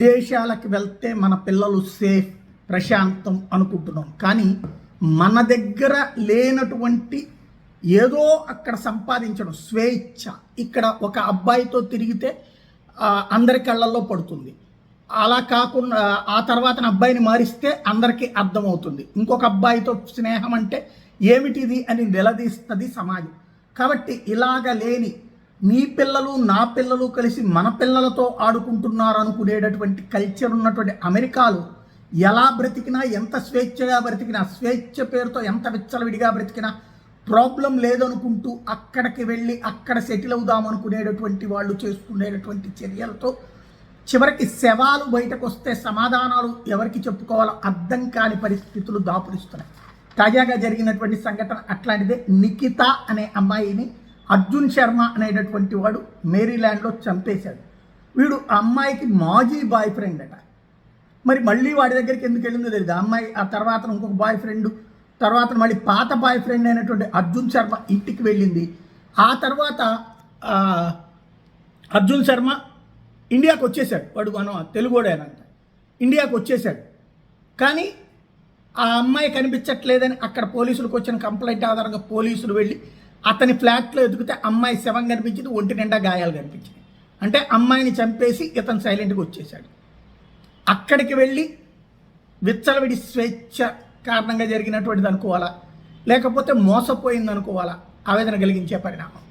విదేశాలకు వెళ్తే మన పిల్లలు సేఫ్ ప్రశాంతం అనుకుంటున్నాం. కానీ మన దగ్గర లేనటువంటి ఏదో అక్కడ సంపాదించడం స్వేచ్ఛ ఇక్కడ ఒక అబ్బాయితో తిరిగితే అందరి కళ్ళల్లో పడుతుంది. అలా కాకుండా ఆ తర్వాత అబ్బాయిని మారిస్తే అందరికీ అర్థమవుతుంది. ఇంకొక అబ్బాయితో స్నేహం అంటే ఏమిటిది అని నిలదీస్తుంది సమాజం. కాబట్టి ఇలాగ లేని మీ పిల్లలు నా పిల్లలు కలిసి మన పిల్లలతో ఆడుకుంటున్నారు అనుకునేటటువంటి కల్చర్ ఉన్నటువంటి అమెరికాలో ఎలా బ్రతికినా ఎంత స్వేచ్ఛగా బ్రతికినా స్వేచ్ఛ పేరుతో ఎంత విచ్చలవిడిగా బ్రతికినా ప్రాబ్లం లేదనుకుంటూ అక్కడికి వెళ్ళి అక్కడ సెటిల్ అవుదాం అనుకునేటటువంటి వాళ్ళు చేసుకునేటటువంటి చర్యలతో చివరికి శవాలు బయటకు వస్తే సమాధానాలు ఎవరికి చెప్పుకోవాలో అర్థం కాని పరిస్థితులు దాపురిస్తున్నాయి. తాజాగా జరిగినటువంటి సంఘటన అట్లాంటిదే. నిఖిత అనే అమ్మాయిని అర్జున్ శర్మ అనేటటువంటి వాడు మేరీల్యాండ్లో చంపేశాడు. వీడు ఆ అమ్మాయికి మాజీ బాయ్ ఫ్రెండ్ అట. మరి మళ్ళీ వాడి దగ్గరికి ఎందుకు వెళ్ళిందో తెలియదు అమ్మాయి ఆ తర్వాత ఇంకొక బాయ్ ఫ్రెండ్ తర్వాత మళ్ళీ పాత బాయ్ ఫ్రెండ్ అయినటువంటి అర్జున్ శర్మ ఇంటికి వెళ్ళింది. ఆ తర్వాత అర్జున్ శర్మ ఇండియాకి వచ్చేసాడు వాడు మనం తెలుగుడేనంట ఇండియాకి వచ్చేసాడు కానీ ఆ అమ్మాయి కనిపించట్లేదని అక్కడ పోలీసులకు వచ్చిన కంప్లైంట్ ఆధారంగా పోలీసులు వెళ్ళి అతని ఫ్లాట్లో ఎదుగుతే అమ్మాయి శవం కనిపించింది ఒంటి నిండా గాయాలు కనిపించింది అంటే అమ్మాయిని చంపేసి ఇతను సైలెంట్గా వచ్చేశాడు. అక్కడికి వెళ్ళి విచ్చలవిడి స్వేచ్ఛ కారణంగా జరిగినటువంటిది అనుకోవాలా? లేకపోతే మోసపోయింది అనుకోవాలా ఆవేదన కలిగించే పరిణామం.